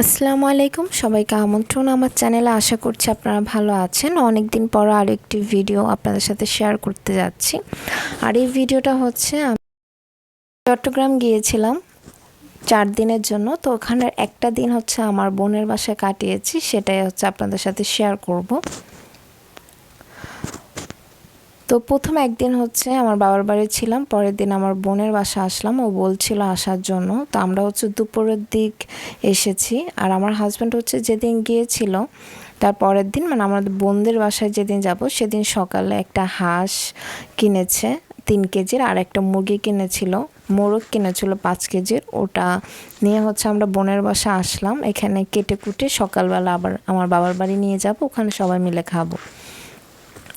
আসসালামু আলাইকুম। সবাইকে আমন্ত্রণ। আমার চ্যানেলে আশা করছি আপনারা ভালো আছেন। অনেক দিন পর আরেকটি ভিডিও আপনাদের সাথে শেয়ার করতে যাচ্ছি। আর এই ভিডিওটা হচ্ছে, আমি চট্টগ্রাম গিয়েছিলাম চার দিনের জন্য। তো ওখানের একটা দিন হচ্ছে আমার বোনের বাসায় কাটিয়েছি। সেটাই হচ্ছে আপনাদের সাথে শেয়ার করব। তো প্রথম একদিন হচ্ছে আমার বাবার বাড়ি ছিলাম, পরের দিন আমার বোনের বাসা আসলাম, ও বলছিল আসার জন্য। তো আমরা হচ্ছে দুপুরের দিক এসেছি, আর আমার হাজব্যান্ড হচ্ছে যেদিন গিয়েছিল, তার পরের দিন মানে আমাদের বোনদের বাসায় যেদিন যাব, সেদিন সকালে একটা হাঁস কিনেছে, তিন কেজির, আর একটা মুরগি কিনেছিল, মোরগ কিনেছিল পাঁচ কেজির। ওটা নিয়ে হচ্ছে আমরা বোনের বাসা আসলাম, এখানে কেটে কুটে সকালবেলা আবার আমার বাবার বাড়ি নিয়ে যাব, ওখানে সবাই মিলে খাব।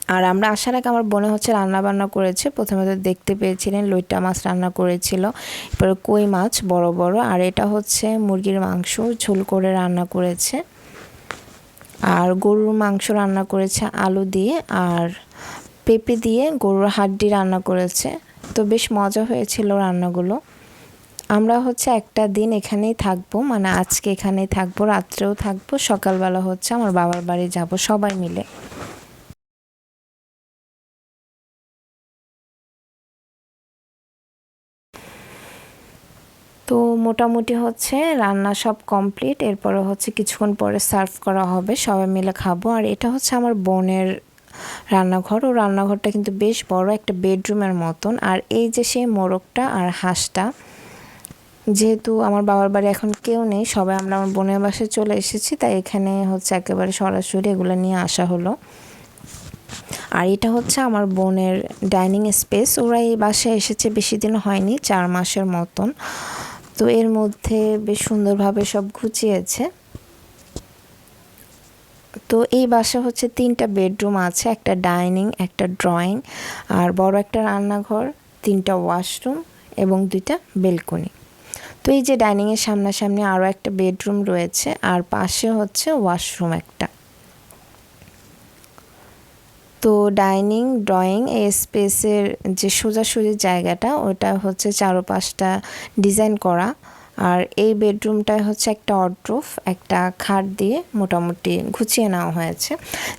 আর আমরা আসার আগে আমার বোনে হচ্ছে রান্না বান্না করেছে। প্রথমে তো দেখতে পেয়েছিলেন লইটা মাছ রান্না করেছিল। এরপরে কই মাছ, বড় বড়। আর এটা হচ্ছে মুরগির মাংস, ঝোল করে রান্না করেছে। আর গরুর মাংস রান্না করেছে আলু দিয়ে আর পেঁপে দিয়ে গরুর হাড্ডি রান্না করেছে। তো বেশ মজা হয়েছিল রান্নাগুলো। আমরা হচ্ছে একটা দিন এখানেই থাকব মানে আজকে এখানেই থাকব, রাত্রেও থাকব, সকালবেলা হচ্ছে আমার বাবার বাড়ি যাব সবাই মিলে। মোটামুটি হচ্ছে রান্না সব কমপ্লিট এরপরে হচ্ছে কিছুক্ষণ পরে সার্ভ করা হবে, সবাই মিলে খাব। আর এটা হচ্ছে আমার বোনের রান্নাঘর, ও রান্নাঘরটা কিন্তু বেশ বড়, একটা বেডরুমের মতন। আর এই যে সেই মোরগটা আর হাঁসটা, যেহেতু আমার বাবার বাড়ি এখন কেউ নেই, সবাই আমরা আমার বোনের বাসায় চলে এসেছি, তাই এখানে হচ্ছে একেবারে সরাসরি এগুলো নিয়ে আসা হলো। আর এটা হচ্ছে আমার বোনের ডাইনিং স্পেস ওরা এই বাসায় এসেছে বেশি দিন হয়নি, চার মাসের মতন। তো এর মধ্যে বেশ সুন্দরভাবে সব গুছিয়েছে। তো এই বাসা হচ্ছে তিনটা বেডরুম আছে, একটা ডাইনিং, একটা ড্রয়িং, আর বড় একটা রান্নাঘর, তিনটা ওয়াশরুম এবং দুইটা বেলকনি। তো এই যে ডাইনিংয়ের সামনাসামনি আরও একটা বেডরুম রয়েছে, আর পাশে হচ্ছে ওয়াশরুম একটা। তো ডাইনিং, ড্রয়িং এই স্পেসের যে সোজাসুজি জায়গাটা, ওটা হচ্ছে চারোপাশটা ডিজাইন করা। আর এই বেডরুমটায় হচ্ছে একটা অড্রোফ একটা খাট দিয়ে মোটামুটি ঘুচিয়ে নেওয়া হয়েছে।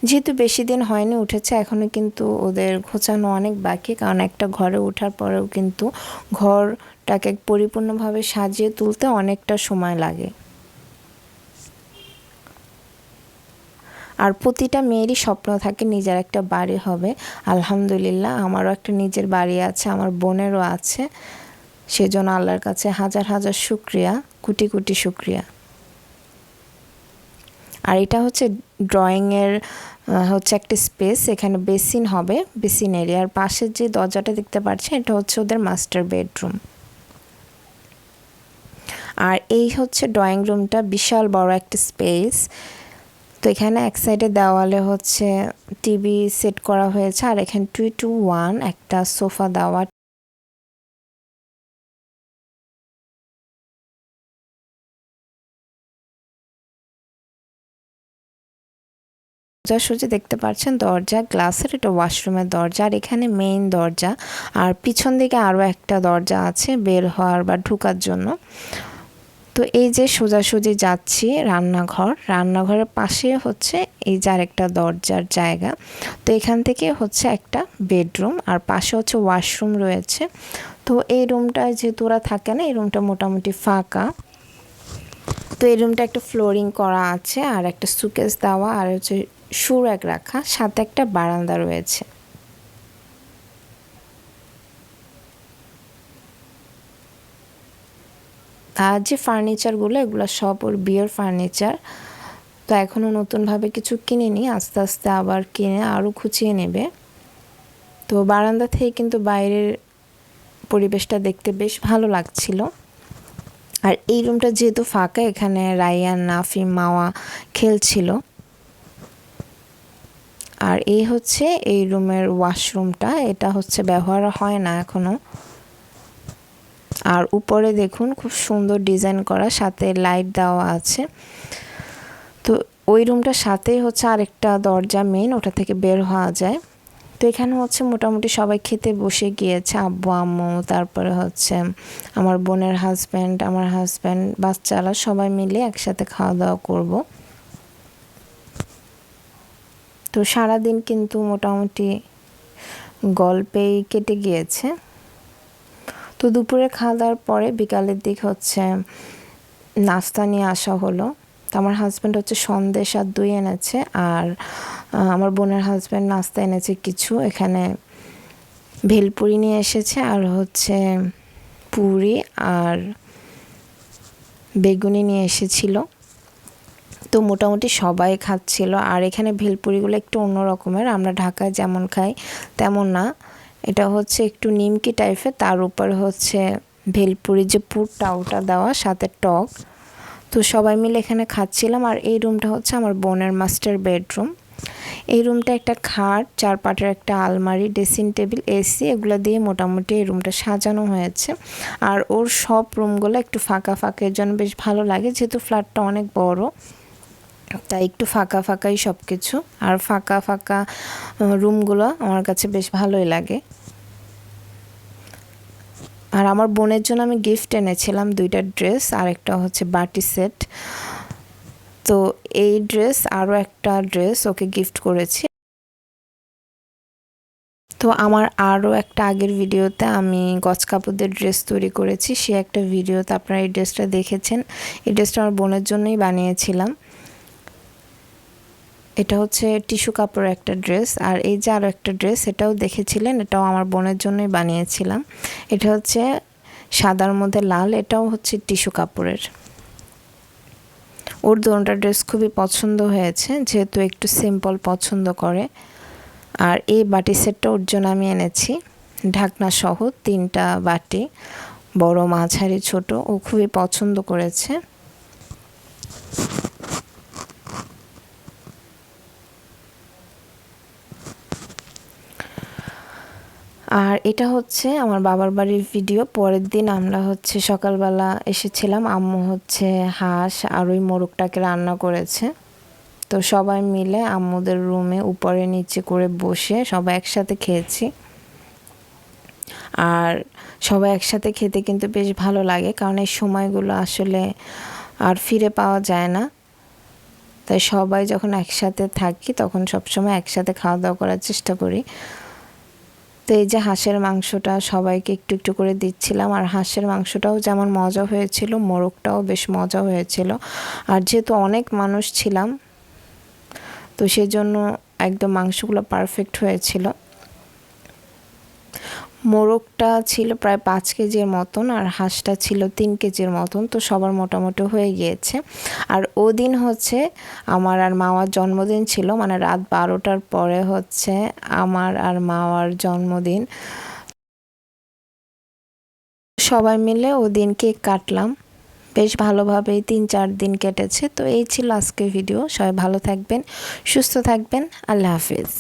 যেহেতু বেশি দিন হয়নি উঠেছে এখনও কিন্তু ওদের ঘোচানো অনেক বাকি, কারণ একটা ঘরে ওঠার পরেও কিন্তু ঘরটাকে পরিপূর্ণভাবে সাজিয়ে তুলতে অনেকটা সময় লাগে। আর প্রতিটা মেয়েরই স্বপ্ন থাকে নিজের একটা বাড়ি হবে। আলহামদুলিল্লাহ, আমারও একটা নিজের বাড়ি আছে, আমার বোনেরও আছে। সেজন্য আল্লাহর কাছে হাজার হাজার শুক্রিয়া, কোটি কোটি শুক্রিয়া। আর এটা হচ্ছে ড্রয়িংয়ের হচ্ছে একটা স্পেস, এখানে বেসিন হবে, বেসিন এরিয়ার পাশের যে দরজাটা দেখতে পাচ্ছেন, এটা হচ্ছে ওদের মাস্টার বেডরুম। আর এই হচ্ছে ড্রয়িং রুমটা, বিশাল বড় একটা স্পেস। তো এখানে এক সাইডে দেওয়ালে হচ্ছে টিভি সেট করা হয়েছে, আর এখানে টু টু ওয়ান একটা সোফা দেওয়া। সোজাসুজি দেখতে পাচ্ছেন, দরজা, গ্লাসের এটা ওয়াশরুমের দরজা, আর এখানে মেইন দরজা। আর পিছন দিকে আরও একটা দরজা আছে বের হওয়ার বা ঢুকার জন্য। তো এই যে সোজাসুজি যাচ্ছি রান্নাঘর, রান্নাঘরের পাশে হচ্ছে এই যে আরেকটা দরজার জায়গা। তো এখান থেকে হচ্ছে একটা বেডরুম আর পাশে হচ্ছে ওয়াশরুম রয়েছে। তো এই রুমটায় যেহেতু ওরা থাকে না, এই রুমটা মোটামুটি ফাঁকা। তো এই রুমটা একটা ফ্লোরিং করা আছে আর একটা সুকেস দেওয়া আর হচ্ছে সুরাক রাখা, সাথে একটা বারান্দা রয়েছে। আর যে ফার্নিচারগুলো এগুলো সব ওর বিয়ের ফার্নিচার তো এখনও নতুনভাবে কিছু কিনিনি, আস্তে আস্তে আবার কিনে আরও খুঁচিয়ে নেবে। তো বারান্দা থেকে কিন্তু বাইরের পরিবেশটা দেখতে বেশ ভালো লাগছিল। আর এই রুমটা যেহেতু ফাঁকা, এখানে রায়ান নাফি মাওয়া খেলছিল। আর এই হচ্ছে এই রুমের ওয়াশরুমটা এটা হচ্ছে ব্যবহার হয় না এখনও আর উপরে দেখুন খুব সুন্দর ডিজাইন করা, সাথে লাইট দেওয়া আছে। তো ওই রুমটার সাথেই হচ্ছে আরেকটা দরজা মেন ওটা থেকে বের হওয়া যায়। তো এখানে হচ্ছে মোটামুটি সবাই খেতে বসে গিয়েছে, আব্বু, আম্মু, তারপরে হচ্ছে আমার বোনের হাজব্যান্ড আমার হাজব্যান্ড বাচ্চারা সবাই মিলে একসাথে খাওয়া দাওয়া করব। তো সারাদিন কিন্তু মোটামুটি গল্পেই কেটে গিয়েছে। তো দুপুরে খাওয়া দাওয়ার পরে বিকালের দিক হচ্ছে নাস্তা নিয়ে আসা হলো। তো আমার হাজব্যান্ড হচ্ছে সন্দেশ আর দই এনেছে আর আমার বোনের হাজব্যান্ড নাস্তা এনেছে কিছু। এখানে ভেলপুরি নিয়ে এসেছে আর হচ্ছে পুরি আর বেগুনি নিয়ে এসেছিল। তো মোটামুটি সবাই খাচ্ছিল। আর এখানে ভেলপুরিগুলো একটু অন্য রকমের। আমরা ঢাকায় যেমন খাই তেমন না। এটা হচ্ছে একটু নিমকি টাইপের তার উপর হচ্ছে ভেলপুরি যে পুরটা ওটা দেওয়া, সাথে টক। তো সবাই মিলে এখানে খাচ্ছিলাম, আর এই রুমটা হচ্ছে আমার বোনের মাস্টার বেডরুম এই রুমটা একটা খাট চার পাটের একটা আলমারি ড্রেসিং টেবিল এসি এগুলো দিয়ে মোটামুটি এই রুমটা সাজানো হয়েছে। আর ওর সব রুমগুলো একটু ফাঁকা ফাঁকা, এর জন্য বেশ ভালো লাগে, যেহেতু ফ্ল্যাটটা অনেক বড়। তাই একটু ফাঁকা ফাঁকাই সব কিছু আর ফাঁকা ফাঁকা রুমগুলো আমার কাছে বেশ ভালোই লাগে। আর আমার বোনের জন্য আমি গিফট এনেছিলাম দুইটা ড্রেস আর একটা হচ্ছে বাটি সেট। তো এই ড্রেস আরও একটা ড্রেস ওকে গিফট করেছি। তো আমার আরও একটা আগের ভিডিওতে আমি গছ কাপড়দের ড্রেস তৈরি করেছি, সে একটা ভিডিওতে আপনারা এই ড্রেসটা দেখেছেন। এই ড্রেসটা আমার বোনের জন্যই বানিয়েছিলাম। এটা হচ্ছে টিস্যু কাপড়ের একটা ড্রেস, আর এই যে আরও একটা ড্রেস, এটাও দেখেছিলেন, এটাও আমার বোনের জন্যই বানিয়েছিলাম। এটা হচ্ছে সাদার মধ্যে লাল, এটাও হচ্ছে টিস্যু কাপড়ের। ওর দোনটা ড্রেস খুবই পছন্দ হয়েছে, যেহেতু একটু সিম্পল পছন্দ করে। আর এই বাটি সেটটা ওর জন্য আমি এনেছি, ঢাকনা সহ তিনটা বাটি, বড় মাঝারি, ছোট, ও খুবই পছন্দ করেছে। আর এটা হচ্ছে আমার বাবার বাড়ির ভিডিও পরের দিন আমরা হচ্ছে সকালবেলা এসেছিলাম, আম্মু হচ্ছে হাঁস আর ওই মোরগটাকে রান্না করেছে। তো সবাই মিলে আম্মুদের রুমে উপরে নিচে করে বসে সবাই একসাথে খেয়েছি। আর সবাই একসাথে খেতে কিন্তু বেশ ভালো লাগে, কারণ এই সময়গুলো আসলে আর ফিরে পাওয়া যায় না। তাই সবাই যখন একসাথে থাকি তখন সবসময় একসাথে খাওয়া দাওয়া করার চেষ্টা করি। তো এই যে হাঁসের মাংসটা সবাইকে একটু একটু করে দিচ্ছিলাম। আর হাঁসের মাংসটাও যেমন মজা হয়েছিল, মোরগটাও বেশ মজা হয়েছিল। আর যেহেতু অনেক মানুষ ছিলাম, তো সেজন্য একদম মাংসগুলো পারফেক্ট হয়েছিল। মোরগটা ছিল প্রায় পাঁচ কেজির মতন আর হাঁসটা ছিল তিন কেজির মতন, তো সবার মোটামুটি হয়ে গিয়েছে। আর ওদিন হচ্ছে আমার আর মাওয়ার জন্মদিন ছিল মানে রাত বারোটার পরে হচ্ছে আমার আর মাওয়ার জন্মদিন। সবাই মিলে ওদিন কেক কাটলাম। বেশ ভালোভাবেই তিন চার দিন কেটেছে, তো এই ছিল আজকের ভিডিও। সবাই ভালো থাকবেন, সুস্থ থাকবেন। আল্লাহ হাফিজ।